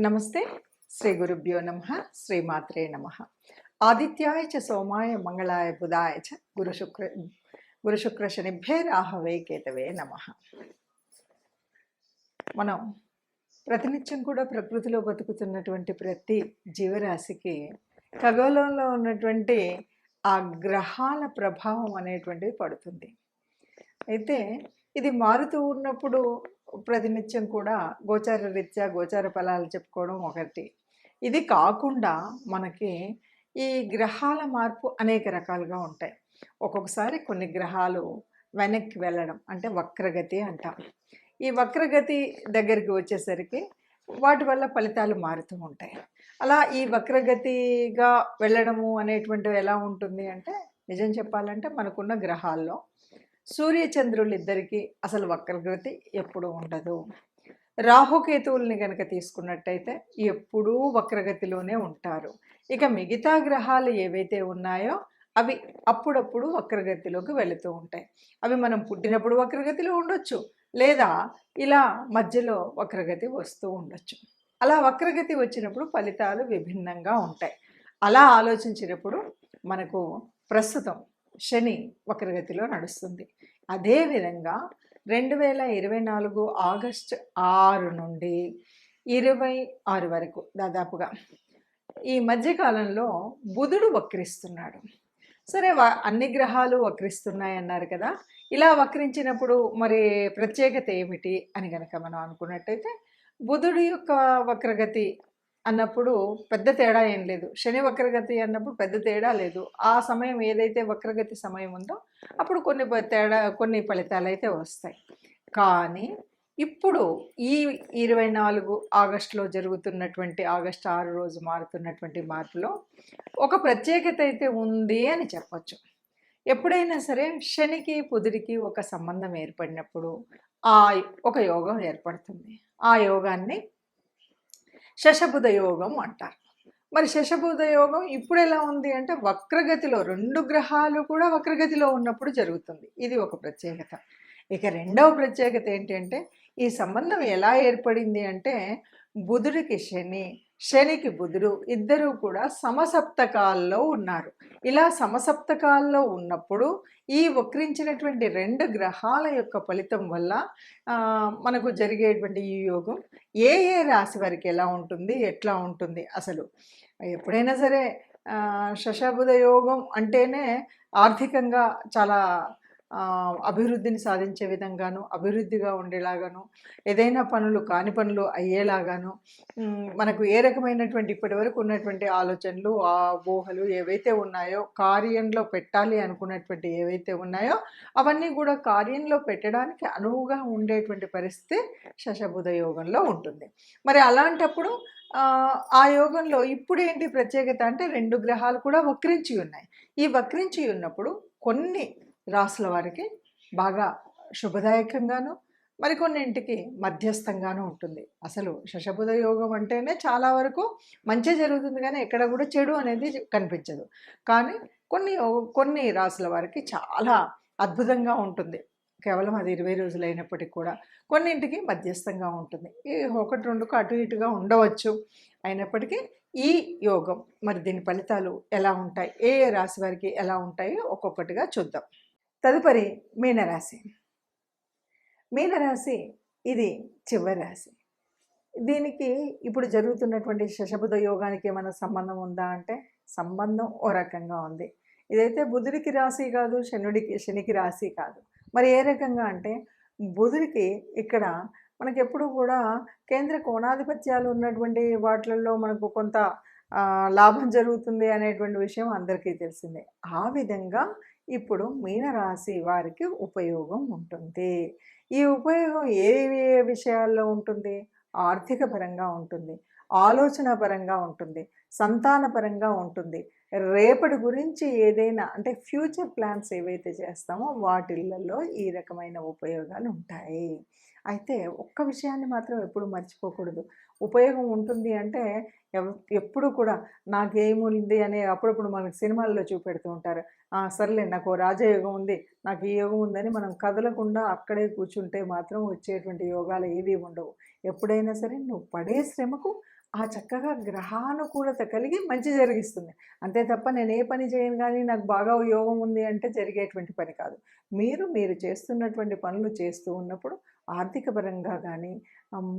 నమస్తే. శ్రీ గురుభ్యో నమ. శ్రీమాత్రే నమ. ఆదిత్యాయ చ సోమాయ మంగళాయ బుధాయ చ గురు శుక్ర గురు శుక్ర శనిభ్యే రాహవే కేతవే నమ. మనం ప్రతినిత్యం కూడా ప్రకృతిలో బతుకుతున్నటువంటి ప్రతి జీవరాశికి ఖగోళంలో ఉన్నటువంటి ఆ గ్రహాల ప్రభావం అనేటువంటిది పడుతుంది. అయితే ఇది మారుతూ ఉన్నప్పుడు ప్రతినిత్యం కూడా గోచార రీత్యా గోచార ఫలాలు చెప్పుకోవడం ఒకటి. ఇది కాకుండా మనకి ఈ గ్రహాల మార్పు అనేక రకాలుగా ఉంటాయి. ఒక్కొక్కసారి కొన్ని గ్రహాలు వెనక్కి వెళ్ళడం అంటే వక్రగతి అంటాం. ఈ వక్రగతి దగ్గరికి వచ్చేసరికి వాటి వల్ల ఫలితాలు మారుతూ ఉంటాయి. అలా ఈ వక్రగతిగా వెళ్ళడము అనేటువంటివి ఎలా ఉంటుంది అంటే నిజం చెప్పాలంటే మనకున్న గ్రహాల్లో సూర్యచంద్రులు ఇద్దరికి అసలు వక్రగతి ఎప్పుడూ ఉండదు. రాహుకేతువుల్ని కనుక తీసుకున్నట్టయితే ఎప్పుడూ వక్రగతిలోనే ఉంటారు. ఇక మిగతా గ్రహాలు ఏవైతే ఉన్నాయో అవి అప్పుడప్పుడు వక్రగతిలోకి వెళుతూ ఉంటాయి. అవి మనం పుట్టినప్పుడు వక్రగతిలో ఉండొచ్చు లేదా ఇలా మధ్యలో వక్రగతి వస్తూ ఉండొచ్చు. అలా వక్రగతి వచ్చినప్పుడు ఫలితాలు విభిన్నంగా ఉంటాయి. అలా ఆలోచించినప్పుడు మనకు ప్రస్తుతం శని వక్రగతిలో నడుస్తుంది. అదేవిధంగా రెండు వేల ఇరవై నాలుగు ఆగస్టు ఆరు నుండి ఇరవై ఆరు వరకు దాదాపుగా ఈ మధ్యకాలంలో బుధుడు వక్రిస్తున్నాడు. సరే అన్ని గ్రహాలు వక్రిస్తున్నాయి అన్నారు కదా ఇలా వక్రించినప్పుడు మరి ప్రత్యేకత ఏమిటి అని కనుక మనం అనుకున్నట్టయితే బుధుడి యొక్క వక్రగతి అన్నప్పుడు పెద్ద తేడా ఏం లేదు. శని వక్రగతి అన్నప్పుడు పెద్ద తేడా లేదు. ఆ సమయం ఏదైతే వక్రగతి సమయం ఉందో అప్పుడు కొన్ని తేడా కొన్ని ఫలితాలు అయితే వస్తాయి. కానీ ఇప్పుడు ఈ ఇరవై నాలుగు ఆగస్టులో జరుగుతున్నటువంటి ఆగస్టు ఆరు రోజు మారుతున్నటువంటి మార్పులో ఒక ప్రత్యేకత అయితే ఉంది అని చెప్పచ్చు. ఎప్పుడైనా సరే శనికి పుదిరికి ఒక సంబంధం ఏర్పడినప్పుడు ఆ ఒక యోగం ఏర్పడుతుంది. ఆ యోగాన్ని శశబుధ యోగం అంటారు. మరి శశబుధ యోగం ఇప్పుడు ఎలా ఉంది అంటే వక్రగతిలో రెండు గ్రహాలు కూడా వక్రగతిలో ఉన్నప్పుడు జరుగుతుంది. ఇది ఒక ప్రత్యేకత. ఇక రెండవ ప్రత్యేకత ఏంటంటే ఈ సంబంధం ఎలా ఏర్పడింది అంటే బుధుడికి శని శనికి బుధుడు ఇద్దరూ కూడా సమసప్తకాల్లో ఉన్నారు. ఇలా సమసప్తకాల్లో ఉన్నప్పుడు ఈ వక్రించినటువంటి రెండు గ్రహాల యొక్క ఫలితం వల్ల మనకు జరిగేటువంటి ఈ యోగం ఏ ఏ రాశి వారికి ఎలా ఉంటుంది ఎట్లా ఉంటుంది అసలు? ఎప్పుడైనా సరే శశబుధ యోగం అంటేనే ఆర్థికంగా చాలా అభివృద్ధిని సాధించే విధంగాను అభివృద్ధిగా ఉండేలాగాను ఏదైనా పనులు కాని పనులు అయ్యేలాగాను మనకు ఏ రకమైనటువంటి ఇప్పటి వరకు ఉన్నటువంటి ఆలోచనలు ఆ ఊహలు ఏవైతే ఉన్నాయో కార్యంలో పెట్టాలి అనుకున్నటువంటి ఏవైతే ఉన్నాయో అవన్నీ కూడా కార్యంలో పెట్టడానికి అనువుగా ఉండేటువంటి పరిస్థితి శశబుధ యోగంలో ఉంటుంది. మరి అలాంటప్పుడు ఆ, ఆ యోగంలో ఇప్పుడు ఏంటి ప్రత్యేకత అంటే రెండు గ్రహాలు కూడా వక్రించి ఉన్నాయి. ఈ వక్రించి ఉన్నప్పుడు కొన్ని రాసుల వారికి బాగా శుభదాయకంగాను మరికొన్నింటికి మధ్యస్థంగాను ఉంటుంది. అసలు శశబుధ యోగం అంటేనే చాలా వరకు మంచి జరుగుతుంది కానీ ఎక్కడ కూడా చెడు అనేది కనిపించదు. కానీ కొన్ని కొన్ని రాసుల వారికి చాలా అద్భుతంగా ఉంటుంది. కేవలం అది ఇరవై రోజులు అయినప్పటికీ కూడా కొన్నింటికి మధ్యస్థంగా ఉంటుంది. ఈ ఒకటి రెండుకు అటు ఇటుగా ఉండవచ్చు. అయినప్పటికీ ఈ యోగం మరి దీని ఫలితాలు ఎలా ఉంటాయి? ఏ రాశి వారికి ఎలా ఉంటాయో ఒక్కొక్కటిగా చూద్దాం. తదుపరి మీనరాశి. మీనరాశి ఇది చివరి రాశి. దీనికి ఇప్పుడు జరుగుతున్నటువంటి శశబుధ యోగానికి ఏమైనా సంబంధం ఉందా అంటే సంబంధం ఓ రకంగా ఉంది. ఇదైతే బుధుడికి రాశి కాదు శనుడికి శనికి రాశి కాదు. మరి ఏ రకంగా అంటే బుధుడికి ఇక్కడ మనకి ఎప్పుడు కూడా కేంద్ర కోణాధిపత్యాలు ఉన్నటువంటి వాటిల్లో మనకు కొంత లాభం జరుగుతుంది అనేటువంటి విషయం అందరికీ తెలిసిందే. ఆ విధంగా ఇప్పుడు మీనరాశి వారికి ఉపయోగం ఉంటుంది. ఈ ఉపయోగం ఏ ఏ విషయాల్లో ఉంటుంది? ఆర్థిక పరంగా ఉంటుంది ఆలోచన పరంగా ఉంటుంది సంతాన పరంగా ఉంటుంది. రేపటి గురించి ఏదైనా అంటే ఫ్యూచర్ ప్లాన్స్ ఏవైతే చేస్తామో వాటిల్లో ఈ రకమైన ఉపయోగాలు ఉంటాయి. అయితే ఒక్క విషయాన్ని మాత్రం ఎప్పుడు మర్చిపోకూడదు. ఉపయోగం ఉంటుంది అంటే ఎవ- ఎప్పుడు కూడా నాకేముంది అనే అప్పుడప్పుడు మనకి సినిమాల్లో చూపెడుతూ ఉంటారు. సర్లే నాకు ఓ రాజయోగం ఉంది నాకు ఈ యోగం ఉందని మనం కదలకుండా అక్కడే కూర్చుంటే మాత్రం వచ్చేటువంటి యోగాలు ఏవి ఉండవు. ఎప్పుడైనా సరే నువ్వు పడే శ్రమకు ఆ చక్కగా గ్రహానుకూలత కలిగి మంచి జరిగిస్తుంది. అంతే తప్ప నేను ఏ పని చేయను కానీ నాకు బాగా యోగం ఉంది అంటే జరిగేటువంటి పని కాదు. మీరు మీరు చేస్తున్నటువంటి పనులు చేస్తూ ఉన్నప్పుడు ఆర్థిక పరంగా కానీ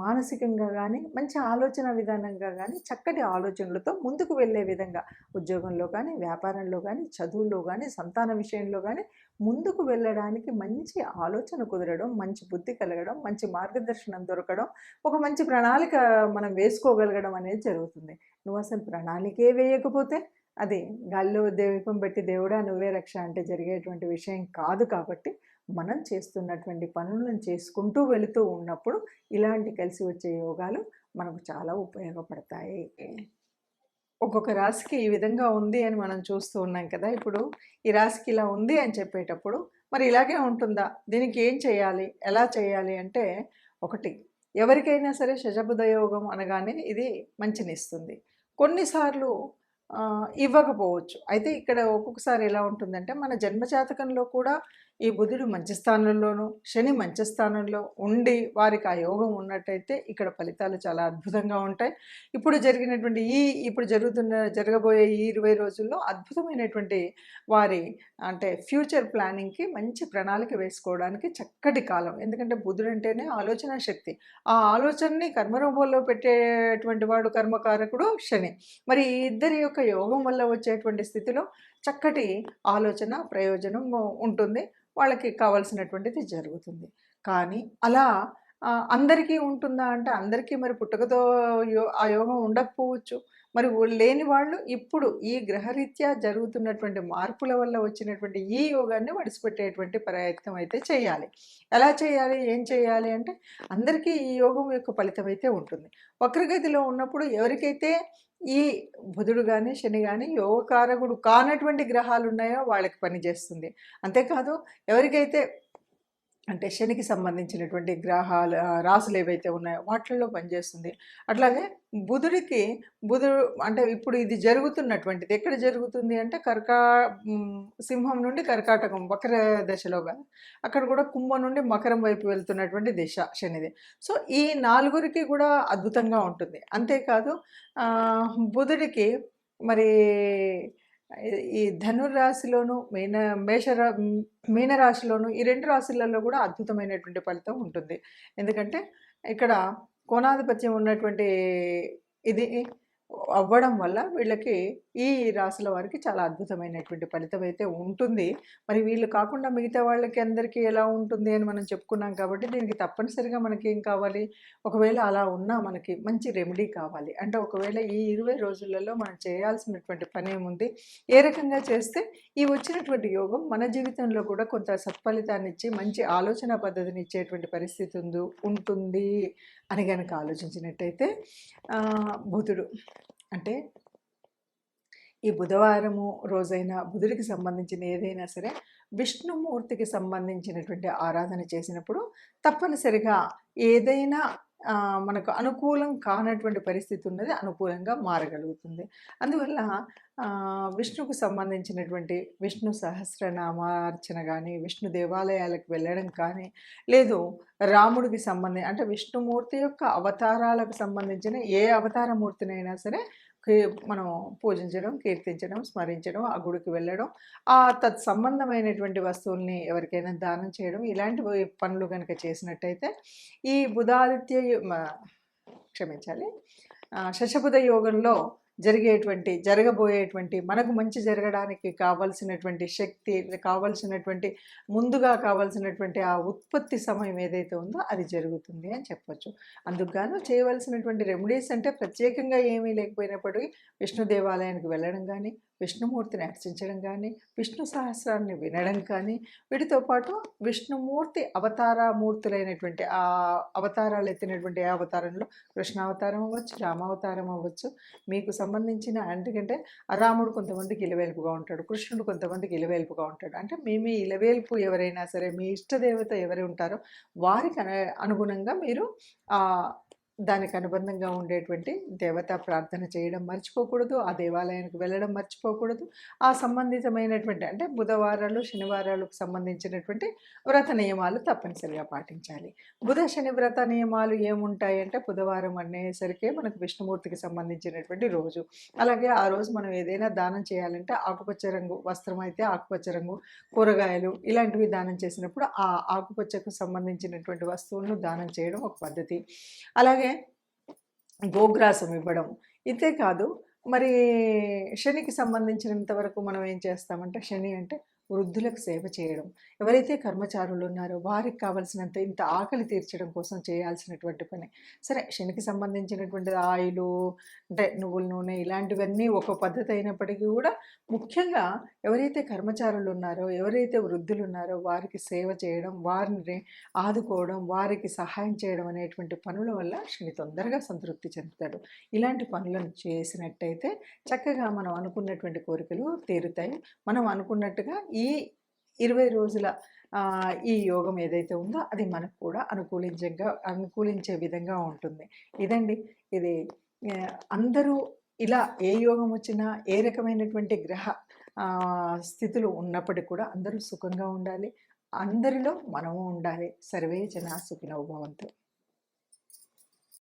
మానసికంగా కానీ మంచి ఆలోచన విధానంగా కానీ చక్కటి ఆలోచనలతో ముందుకు వెళ్ళే విధంగా ఉద్యోగంలో కానీ వ్యాపారంలో కానీ చదువుల్లో కానీ సంతాన విషయంలో కానీ ముందుకు వెళ్ళడానికి మంచి ఆలోచన కుదరడం మంచి బుద్ధి కలగడం మంచి మార్గదర్శనం దొరకడం ఒక మంచి ప్రణాళిక మనం వేసుకోగలగడం అనేది జరుగుతుంది. నువ్వు అసలు ప్రణాళికే వేయకపోతే అది గాల్లో దీపం పెట్టి దేవుడా నువ్వే రక్ష అంటే జరిగేటువంటి విషయం కాదు కాబట్టి మనం చేస్తున్నటువంటి పనులను చేసుకుంటూ వెళుతూ ఉన్నప్పుడు ఇలాంటి కలిసి వచ్చే యోగాలు మనకు చాలా ఉపయోగపడతాయి. ఒక్కొక్క రాశికి ఈ విధంగా ఉంది అని మనం చూస్తూ ఉన్నాం కదా! ఇప్పుడు ఈ రాశికి ఇలా ఉంది అని చెప్పేటప్పుడు మరి ఇలాగే ఉంటుందా? దీనికి ఏం చేయాలి? ఎలా చేయాలి? అంటే ఒకటి ఎవరికైనా సరే శశబుధ యోగం అనగానే ఇది మంచినిస్తుంది. కొన్నిసార్లు ఇవ్వకపోవచ్చు. అయితే ఇక్కడ ఒక్కొక్కసారి ఎలా ఉంటుందంటే మన జన్మజాతకంలో కూడా ఈ బుధుడు మంచి స్థానంలోనూ శని మంచి స్థానంలో ఉండి వారికి ఆ యోగం ఉన్నట్టయితే ఇక్కడ ఫలితాలు చాలా అద్భుతంగా ఉంటాయి. ఇప్పుడు జరిగినటువంటి ఈ ఇప్పుడు జరుగుతున్న జరగబోయే ఈ ఇరవై రోజుల్లో అద్భుతమైనటువంటి వారి అంటే ఫ్యూచర్ ప్లానింగ్కి మంచి ప్రణాళిక వేసుకోవడానికి చక్కటి కాలం. ఎందుకంటే బుధుడు అంటేనే ఆలోచన శక్తి. ఆ ఆలోచనని కర్మరూపంలో పెట్టేటువంటి వాడు కర్మకారకుడు శని. మరి ఈ ఇద్దరి యొక్క యోగం వల్ల వచ్చేటువంటి స్థితిలో చక్కటి ఆలోచన ప్రయోజనం ఉంటుంది. వాళ్ళకి కావాల్సినటువంటిది జరుగుతుంది. కానీ అలా అందరికీ ఉంటుందా అంటే అందరికీ మరి పుట్టుకతో యో ఆ యోగం ఉండకపోవచ్చు. మరి లేని వాళ్ళు ఇప్పుడు ఈ గ్రహరీత్యా జరుగుతున్నటువంటి మార్పుల వల్ల వచ్చినటువంటి ఈ యోగాన్ని వడిసిపెట్టేటువంటి ప్రయత్నం అయితే చేయాలి. ఎలా చేయాలి? ఏం చేయాలి? అంటే అందరికీ ఈ యోగం యొక్క ఫలితం అయితే ఉంటుంది. వక్రగతిలో ఉన్నప్పుడు ఎవరికైతే ఈ బుధుడు కానీ శని కానీ యోగకారకుడు కానటువంటి గ్రహాలు ఉన్నాయో వాళ్ళకి పనిచేస్తుంది అంతేకాదు ఎవరికైతే అంటే శనికి సంబంధించినటువంటి గ్రహాలు రాసులు ఏవైతే ఉన్నాయో వాటిల్లో పనిచేస్తుంది. అట్లాగే బుధుడికి బుధుడు అంటే ఇప్పుడు ఇది జరుగుతున్నటువంటిది. ఎక్కడ జరుగుతుంది అంటే కర్కా సింహం నుండి కర్కాటకం వక్ర దశలో కదా. అక్కడ కూడా కుంభం నుండి మకరం వైపు వెళ్తున్నటువంటి దిశ శనిది. సో ఈ నాలుగురికి కూడా అద్భుతంగా ఉంటుంది. అంతేకాదు బుధుడికి మరి ఈ ధనుర్రాశిలోను మీన మేషరా మీనరాశిలోను ఈ రెండు రాశులలో కూడా అద్భుతమైనటువంటి ఫలితం ఉంటుంది. ఎందుకంటే ఇక్కడ కోణాధిపత్యం ఉన్నటువంటి ఇది అవ్వడం వల్ల వీళ్ళకి ఈ రాశుల వారికి చాలా అద్భుతమైనటువంటి ఫలితం అయితే ఉంటుంది. మరి వీళ్ళు కాకుండా మిగతా వాళ్ళకి అందరికీ ఎలా ఉంటుంది అని మనం చెప్పుకున్నాం కాబట్టి దీనికి తప్పనిసరిగా మనకి ఏం కావాలి? ఒకవేళ అలా ఉన్నా మనకి మంచి రెమెడీ కావాలి. అంటే ఒకవేళ ఈ ఇరవై రోజులలో మనం చేయాల్సినటువంటి పని ఏముంది? ఏ రకంగా చేస్తే ఈ వచ్చినటువంటి యోగం మన జీవితంలో కూడా కొంత సత్ఫలితాన్ని ఇచ్చి మంచి ఆలోచన పద్ధతిని ఇచ్చేటువంటి పరిస్థితి ఉంది ఉంటుంది. అని కనుక ఆలోచించినట్టయితే బుధుడు అంటే ఈ బుధవారము రోజైనా బుధుడికి సంబంధించిన ఏదైనా సరే విష్ణుమూర్తికి సంబంధించినటువంటి ఆరాధన చేసినప్పుడు తప్పనిసరిగా ఏదైనా మనకు అనుకూలం కానటువంటి పరిస్థితి ఉన్నది అనుకూలంగా మారగలుగుతుంది. అందువల్ల విష్ణుకు సంబంధించినటువంటి విష్ణు సహస్రనామార్చన కానీ విష్ణు దేవాలయాలకు వెళ్ళడం కానీ లేదు రాముడికి సంబంధించి అంటే విష్ణుమూర్తి యొక్క అవతారాలకు సంబంధించిన ఏ అవతారమూర్తినైనా సరే మనం పూజించడం కీర్తించడం స్మరించడం ఆ గుడికి వెళ్ళడం ఆ తత్ సంబంధమైనటువంటి వస్తువుల్ని ఎవరికైనా దానం చేయడం ఇలాంటి పనులు కనుక చేసినట్టయితే ఈ బుధాదిత్య మ- క్షమించాలి శశబుధ యోగంలో జరిగేటువంటి జరగబోయేటువంటి మనకు మంచి జరగడానికి కావలసినటువంటి శక్తి కావలసినటువంటి ముందుగా కావలసినటువంటి ఆ ఉత్పత్తి సమయం ఏదైతే ఉందో అది జరుగుతుంది అని చెప్పొచ్చు. అందుకుగాను చేయవలసినటువంటి రెమెడీస్ అంటే ప్రత్యేకంగా ఏమీ లేకపోయినప్పటికీ విష్ణు దేవాలయానికి వెళ్ళడం కానీ విష్ణుమూర్తిని అర్చించడం కానీ విష్ణు సహస్రాన్ని వినడం కానీ వీటితో పాటు విష్ణుమూర్తి అవతారమూర్తులైనటువంటి ఆ అవతారాలు ఎత్తినటువంటి ఏ అవతారంలో? కృష్ణావతారం అవ్వచ్చు రామావతారం అవ్వచ్చు. మీకు సంబంధించిన ఎందుకంటే రాముడు కొంతమందికి ఇలవేల్పుగా ఉంటాడు కృష్ణుడు కొంతమందికి ఇలవేల్పుగా ఉంటాడు. అంటే మీ మీ ఇలవేల్పు ఎవరైనా సరే మీ ఇష్టదేవత ఎవరు ఉంటారో వారికి అనుగుణంగా మీరు దానికి అనుబంధంగా ఉండేటువంటి దేవతా ప్రార్థన చేయడం మర్చిపోకూడదు ఆ దేవాలయానికి వెళ్ళడం మర్చిపోకూడదు. ఆ సంబంధితమైనటువంటి అంటే బుధవారాలు శనివారాలకు సంబంధించినటువంటి వ్రత నియమాలు తప్పనిసరిగా పాటించాలి. బుధ శని వ్రత నియమాలు ఏముంటాయి అంటే బుధవారం అనేసరికి మనకు విష్ణుమూర్తికి సంబంధించినటువంటి రోజు. అలాగే ఆ రోజు మనం ఏదైనా దానం చేయాలంటే ఆకుపచ్చ రంగు వస్త్రం అయితే ఆకుపచ్చ రంగు కూరగాయలు ఇలాంటివి దానం చేసినప్పుడు ఆ ఆకుపచ్చకు సంబంధించినటువంటి వస్తువులను దానం చేయడం ఒక పద్ధతి. అలాగే గోగ్రాసం ఇవ్వడం. ఇదే కాదు మరి శనికి సంబంధించినంత వరకు మనం ఏం చేస్తామంటే శని అంటే వృద్ధులకు సేవ చేయడం. ఎవరైతే కర్మచారులు ఉన్నారో వారికి కావలసినంత ఇంత ఆకలి తీర్చడం కోసం చేయాల్సినటువంటి పని. సరే శనికి సంబంధించినటువంటి ఆయిలు అంటే నువ్వుల నూనె ఇలాంటివన్నీ ఒక పద్ధతి అయినప్పటికీ కూడా ముఖ్యంగా ఎవరైతే కర్మచారులు ఉన్నారో ఎవరైతే వృద్ధులు ఉన్నారో వారికి సేవ చేయడం వారిని ఆదుకోవడం వారికి సహాయం చేయడం అనేటువంటి పనుల వల్ల శని తొందరగా సంతృప్తి చెందుతాడు. ఇలాంటి పనులను చేసినట్టయితే చక్కగా మనం అనుకున్నటువంటి కోరికలు తీరుతాయి. మనం అనుకున్నట్టుగా ఈ ఈ ఇరవై రోజుల ఈ యోగం ఏదైతే ఉందో అది మనకు కూడా అనుకూలించగా అనుకూలించే విధంగా ఉంటుంది. ఇదండి. ఇది అందరూ ఇలా ఏ యోగం వచ్చినా ఏ రకమైనటువంటి గ్రహ స్థితులు ఉన్నప్పటికీ కూడా అందరూ సుఖంగా ఉండాలి. అందరిలో మనము ఉండాలి. సర్వే జన సుఖినో భవంతు.